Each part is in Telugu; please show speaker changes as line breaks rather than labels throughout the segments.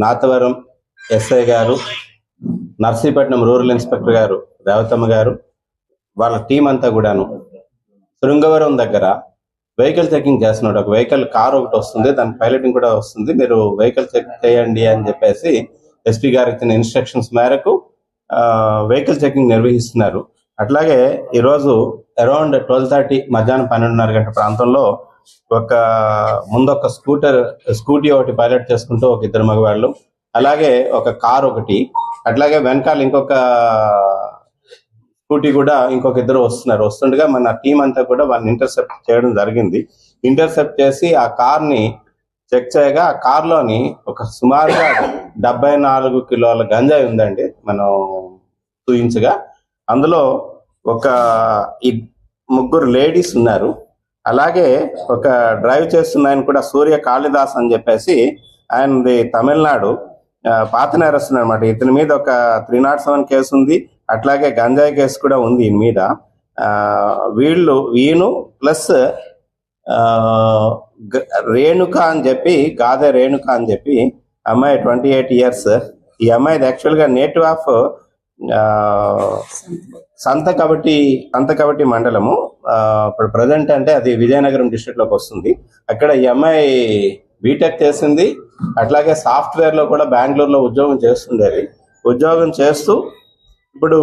నాతవరం ఎస్ఐ గారు నర్సీపట్నం రూరల్ ఇన్స్పెక్టర్ గారు రేవతమ్మ గారు వాళ్ళ టీం అంతా కూడాను శృంగవరం దగ్గర వెహికల్ చెకింగ్ చేస్తున్నాడు. ఒక వెహికల్ కార్ ఒకటి వస్తుంది దాని పైలటింగ్ కూడా వస్తుంది. మీరు వెహికల్ చెక్ చేయండి అని చెప్పేసి ఎస్పీ గారు ఇచ్చిన ఇన్స్ట్రక్షన్స్ మేరకు వెహికల్ చెకింగ్ నిర్వహిస్తున్నారు. అట్లాగే ఈరోజు అరౌండ్ ట్వెల్వ్ థర్టీ మధ్యాహ్నం పన్నెండున్నర గంట ప్రాంతంలో ఒక ముందొక స్కూటర్ స్కూటీ ఒకటి పైలట్ చేసుకుంటూ ఒక ఇద్దరు మగవాళ్ళు. అలాగే ఒక కార్ ఒకటి. అట్లాగే వెనకాల ఇంకొక స్కూటీ కూడా ఇంకొక ఇద్దరు వస్తున్నారు. వస్తుండగా మన టీం అంతా కూడా వాళ్ళని ఇంటర్సెప్ట్ చేయడం జరిగింది. ఇంటర్సెప్ట్ చేసి ఆ కార్ని చెక్ చేయగా ఆ కార్లోని ఒక సుమారుగా డెబ్బై నాలుగు కిలోల గంజాయి ఉందండి. మనం చూయించగా అందులో ఒక ముగ్గురు లేడీస్ ఉన్నారు. అలాగే ఒక డ్రైవ్ చేస్తున్న ఆయన కూడా సూర్య కాళిదాస్ అని చెప్పేసి ఆయనది తమిళనాడు పాత నేరస్తుంది అనమాట ఇతని మీద ఒక త్రీ నాట్ సెవెన్ కేసు ఉంది. అట్లాగే గంజాయి కేసు కూడా ఉంది ఈయన మీద. ఆ, వీళ్ళు ఈయను ప్లస్ ఆ, గ- రేణుక అని చెప్పి గాదే రేణుక అని చెప్పి అమ్మాయి ట్వంటీ ఎయిట్ ఇయర్స్. ఈ అమ్మాయిది యాక్చువల్గా నేటివ్ ఆఫ్ సంత కబట్టి సంత కబట్టి మండలము. ఇప్పుడు ప్రజెంట్ అంటే అది విజయనగరం డిస్ట్రిక్ట్లోకి వస్తుంది. అక్కడ ఈ అమ్మాయి బీటెక్ చేసింది. అట్లాగే సాఫ్ట్వేర్లో కూడా బెంగళూరులో ఉద్యోగం చేస్తుండేది. ఉద్యోగం చేస్తూ ఇప్పుడు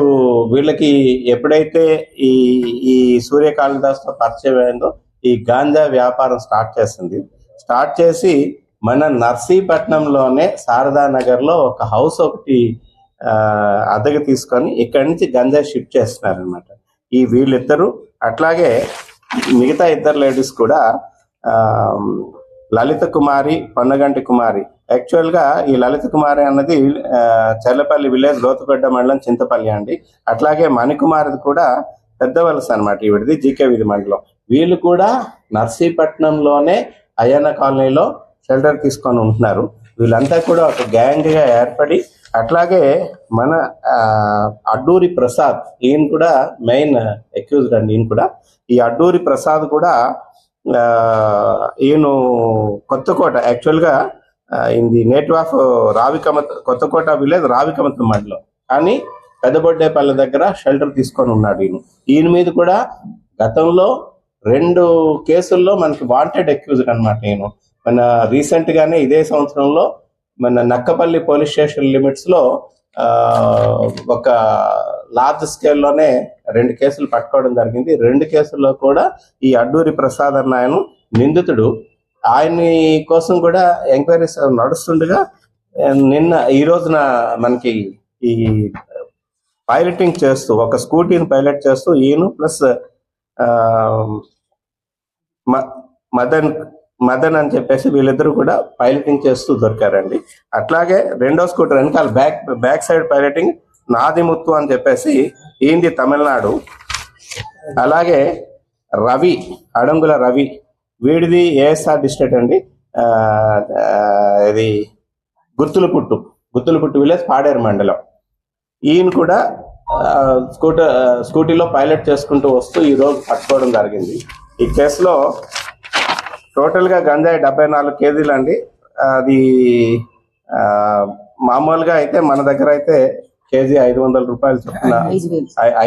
వీళ్ళకి ఎప్పుడైతే ఈ ఈ సూర్యకాళిదాస్తో పరిచయం అయిందో ఈ గాంజా వ్యాపారం స్టార్ట్ చేసింది. స్టార్ట్ చేసి మన నర్సీపట్నంలోనే శారదా నగర్లో ఒక హౌస్ ఒకటి అద్దెకి తీసుకొని ఇక్కడి నుంచి గంజా షిఫ్ట్ చేస్తున్నారు అనమాట ఈ వీళ్ళిద్దరూ అట్లాగే మిగతా ఇద్దరు లేడీస్ కూడా ఆ, లలిత కుమారి పొన్నగంటి కుమారి. యాక్చువల్గా ఈ లలిత కుమారి అన్నది ఆ, చర్లపల్లి విలేజ్ లోతుగడ్డ మండలం చింతపల్లి అండి. అట్లాగే మణికుమారిది కూడా పెద్ద వలస అనమాట ఈవిడిది జీకే విధి మండలం. వీళ్ళు కూడా నర్సీపట్నంలోనే అయ్యన్న కాలనీలో షెల్టర్ తీసుకొని ఉంటున్నారు. వీళ్ళంతా కూడా ఒక గ్యాంగ్గా ఏర్పడి అట్లాగే మన ఆ, అడ్డూరి ప్రసాద్ ఈయన కూడా మెయిన్ అక్యూజ్డ్ అండి ఈయన కూడా. ఈ అడ్డూరి ప్రసాద్ కూడా ఆ, ఈయన కొత్తకోట యాక్చువల్గా ఇది native of Ravikamatha Kothakota village Ravikamatha మండలం. కానీ పెద్దబొడ్డేపల్లి దగ్గర షెల్టర్ తీసుకొని ఉన్నాడు ఈయన. ఈయన మీద కూడా గతంలో రెండు కేసుల్లో మనకి వాంటెడ్ అక్యూజ్డ్ అనమాట ఈయన. మన రీసెంట్ గానే ఇదే సంవత్సరంలో మన నక్కపల్లి పోలీస్ స్టేషన్ లిమిట్స్లో ఒక లార్జ్ స్కేల్లోనే రెండు కేసులు పట్టుకోవడం జరిగింది. రెండు కేసుల్లో కూడా ఈ అడ్డూరి ప్రసాద్ అన్న ఆయన నిందితుడు. ఆయన్ని కోసం కూడా ఎంక్వైరీస్ నడుస్తుండగా నిన్న ఈ రోజున మనకి ఈ పైలటింగ్ చేస్తూ ఒక స్కూటీని పైలట్ చేస్తూ ఈయన ప్లస్ మదన్ మదన్ అని చెప్పేసి వీళ్ళిద్దరూ కూడా పైలటింగ్ చేస్తూ దొరికారండి. అట్లాగే రెండో స్కూటర్ వెనకాల back back side piloting Nadimuthu అని చెప్పేసి ఈంది తమిళనాడు. అలాగే రవి అడంగుల రవి వీడిది ఏఎస్ఆర్ డిస్ట్రిక్ట్ అండి. ఆ, ఆ, ఇది గుర్తులపుట్టు గుర్తులపుట్టు విలేజ్ పాడేరు మండలం. ఈయన కూడా స్కూటర్ స్కూటీలో పైలట్ చేసుకుంటూ వస్తూ ఈ రోజు పట్టుకోవడం జరిగింది. ఈ కేసులో టోటల్గా గంజాయి డెబ్బై నాలుగు కేజీలు అండి. అది మామూలుగా అయితే మన దగ్గర అయితే కేజీ ఐదు వందల రూపాయలు చొప్పున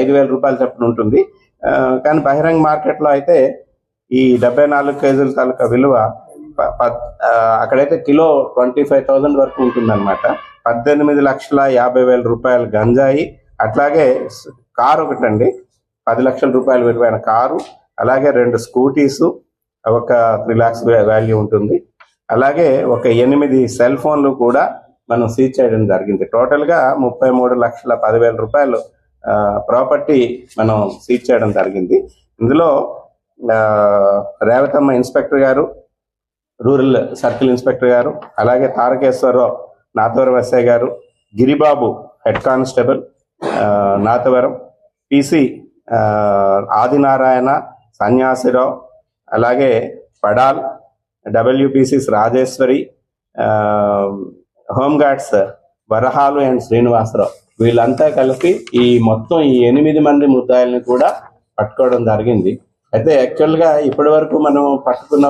ఐదు వేలు.
రూపాయలు చొప్పున ఉంటుంది. కానీ బహిరంగ మార్కెట్లో అయితే ఈ డెబ్బై నాలుగు కేజీల తాలూకా విలువ అక్కడైతే కిలో ట్వంటీ ఫైవ్ థౌసండ్ వరకు ఉంటుందన్నమాట. పద్దెనిమిది లక్షల యాభై వేల రూపాయలు గంజాయి అట్లాగే కారు ఒకటండి. పది లక్షల రూపాయల విలువైన కారు అలాగే రెండు స్కూటీస్ ఒక త్రీ ల్యాక్స్ వాల్యూ ఉంటుంది. అలాగే ఒక ఎనిమిది సెల్ ఫోన్లు కూడా మనం సీజ్ చేయడం జరిగింది. టోటల్గా ముప్పై మూడు లక్షల పదివేల రూపాయలు ప్రాపర్టీ మనం సీజ్ చేయడం జరిగింది. ఇందులో రేవతమ్మ ఇన్స్పెక్టర్ గారు రూరల్ సర్కిల్ ఇన్స్పెక్టర్ గారు అలాగే తారకేశ్వరరావు నాతవరం ఎస్ఐ గారు Giribabu head constable Nathavaram PC Adinarayana Sanyasirao అలాగే పడాల్ డబ్ల్యూపీసీస్ రాజేశ్వరి ఆ, హోంగార్డ్స్ వరహాలు అండ్ శ్రీనివాసరావు. వీళ్ళంతా కలిసి ఈ మొత్తం ఈ ఎనిమిది మంది ముద్దాయిల్ని కూడా పట్టుకోవడం జరిగింది. అయితే యాక్చువల్గా ఇప్పటి వరకు మనం పట్టుకున్న